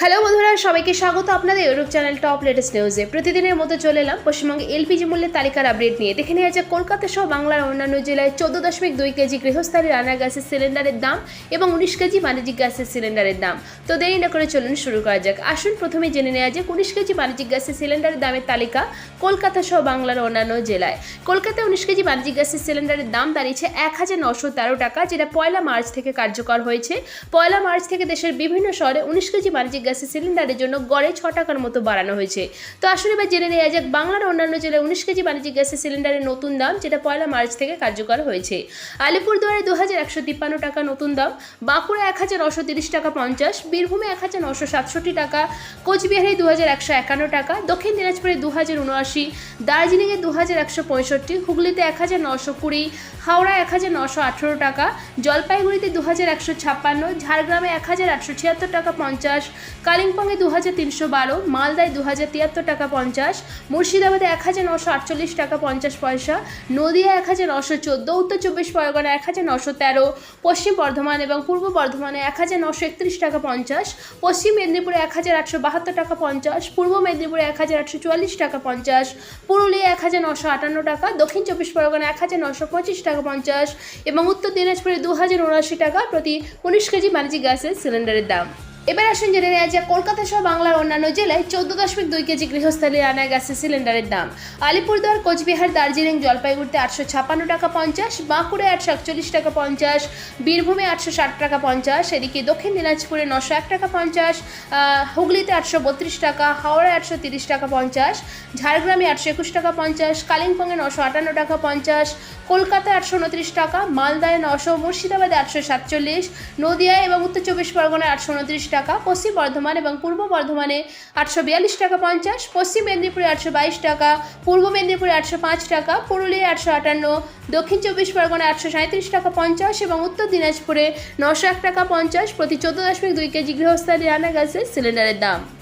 Hello বন্ধুরা, সবাইকে স্বাগত আপনাদের ইউটিউব চ্যানেল টপ লেটেস্ট নিউজে। প্রতিদিনের মতো চলে এলাম পশ্চিমবঙ্গে এলপিজি মূল্যের তালিকার আপডেট নিয়ে। দেখে নেওয়া যাক, কলকাতা সহ বাংলার অন্যান্য জেলায় চোদ্দ দশমিক দুই কেজি গৃহস্থালী রান্না গ্যাসের সিলিন্ডারের দাম এবং উনিশ কেজি বাণিজ্যিক গ্যাসের সিলিন্ডারের দাম। তো দেরি না করে চলুন শুরু করা যাক। আসুন প্রথমে জেনে নেওয়া যাক, উনিশ কেজি বাণিজ্যিক গ্যাসের সিলিন্ডারের দামের তালিকা কলকাতা সহ বাংলার অন্যান্য জেলায়। কলকাতায় উনিশ কেজি বাণিজ্যিক গ্যাসের সিলিন্ডারের দাম দাঁড়িয়েছে এক হাজার নশো তেরো টাকা, যেটা পয়লা মার্চ থেকে কার্যকর হয়েছে। পয়লা মার্চ থেকে দেশের বিভিন্ন শহরে উনিশ কেজি বাণিজ্যিক গ্যাসের সিলিন্ডারের জন্য গড়ে ছ টাকার মতো বাড়ানো হয়েছে। তো আসলে এবার জেনে নেওয়া যাক, বাংলার অন্যান্য জেলায় উনিশ কেজি বাণিজ্যিক গ্যাসের সিলিন্ডারের নতুন দাম, যেটা পয়লা মার্চ থেকে কার্যকর হয়েছে। আলিপুরদুয়ারে দু হাজার একশো তিপ্পান্ন টাকা নতুন দাম বাঁকুড়া এক হাজার নশো তিরিশ টাকা পঞ্চাশ, বীরভূমে এক হাজার নশো সাতষট্টি টাকা, কোচবিহারে দু হাজার একশো একান্ন টাকা, দক্ষিণ দিনাজপুরে দু হাজার উনআশি, দার্জিলিংয়ে দু হাজার একশো পঁয়ষট্টি, হুগলিতে এক হাজার নশো কুড়ি হাওড়া এক হাজার নশো আঠেরো টাকা, জলপাইগুড়িতে দু হাজার একশো ছাপ্পান্ন, ঝাড়গ্রামে এক হাজার আটশো ছিয়াত্তর টাকা পঞ্চাশ কালিম্পংয়ে দু হাজার তিনশো বারো, মালদায় দু হাজার তিয়াত্তর টাকা পঞ্চাশ, মুর্শিদাবাদে এক হাজার নশো আটচল্লিশ টাকা পঞ্চাশ পয়সা নদিয়া এক হাজার নশো চোদ্দ, উত্তর চব্বিশ পরগনা এক হাজার নশো তেরো, পশ্চিম বর্ধমান এবং পূর্ব বর্ধমানে এক হাজার নশো একত্রিশ টাকা পঞ্চাশ, পশ্চিম মেদিনীপুরে এক হাজার আটশো বাহাত্তর টাকা পঞ্চাশ, পূর্ব মেদিনীপুরে এক হাজার আটশো চুয়াল্লিশ টাকা পঞ্চাশ পুরুলিয়া এক হাজার নশো আটান্ন টাকা, দক্ষিণ চব্বিশ পরগনা এক হাজার নশো পঁচিশ টাকা পঞ্চাশ এবং উত্তর দিনাজপুরে দু হাজার উনআশি টাকা প্রতি উনিশ কেজি বাণিজ্যিক গ্যাসের সিলিন্ডারের দাম। এবার আসুন জেনে নেওয়া যাক, কলকাতা সহ বাংলার অন্যান্য জেলায় চোদ্দ দশমিক দুই কেজি গৃহস্থালী রান্না গ্যাসের সিলিন্ডারের দাম। আলিপুরদুয়ার, কোচবিহার, দার্জিলিং, জলপাইগুড়িতে আটশো ছাপান্ন টাকা পঞ্চাশ, বাঁকুড়ায় আটশো একচল্লিশ টাকা পঞ্চাশ, বীরভূমে আটশো ষাট টাকা পঞ্চাশ, এদিকে দক্ষিণ দিনাজপুরে নশো এক টাকা পঞ্চাশ হুগলিতে আটশো বত্রিশ টাকা, হাওড়ায় আটশো তিরিশ টাকা পঞ্চাশ, ঝাড়গ্রামে আটশো একুশ টাকা পঞ্চাশ, কালিম্পংয়ে নশো আটান্ন টাকা পঞ্চাশ, কলকাতায় আটশো উনত্রিশ টাকা, মালদায় নশো, মুর্শিদাবাদে আটশো সাতচল্লিশ, নদিয়ায় এবং উত্তর চব্বিশ পরগনায় আটশো উনত্রিশ টাকা, পশ্চিম বর্ধমান এবং পূর্ব বর্ধমানে আটশো বিয়াল্লিশ টাকা পঞ্চাশ, পশ্চিম মেদিনীপুরে আটশো বাইশ টাকা, পূর্ব মেদিনীপুরে আটশো পাঁচ টাকা, পুরুলিয়ায় আটশো আটান্ন, দক্ষিণ চব্বিশ পরগনায় আটশো টাকা পঞ্চাশ এবং উত্তর দিনাজপুরে নশো এক টাকা পঞ্চাশ প্রতি চোদ্দ দশমিক দুই কেজি গৃহস্থালী রান্না গেছে সিলিন্ডারের দাম।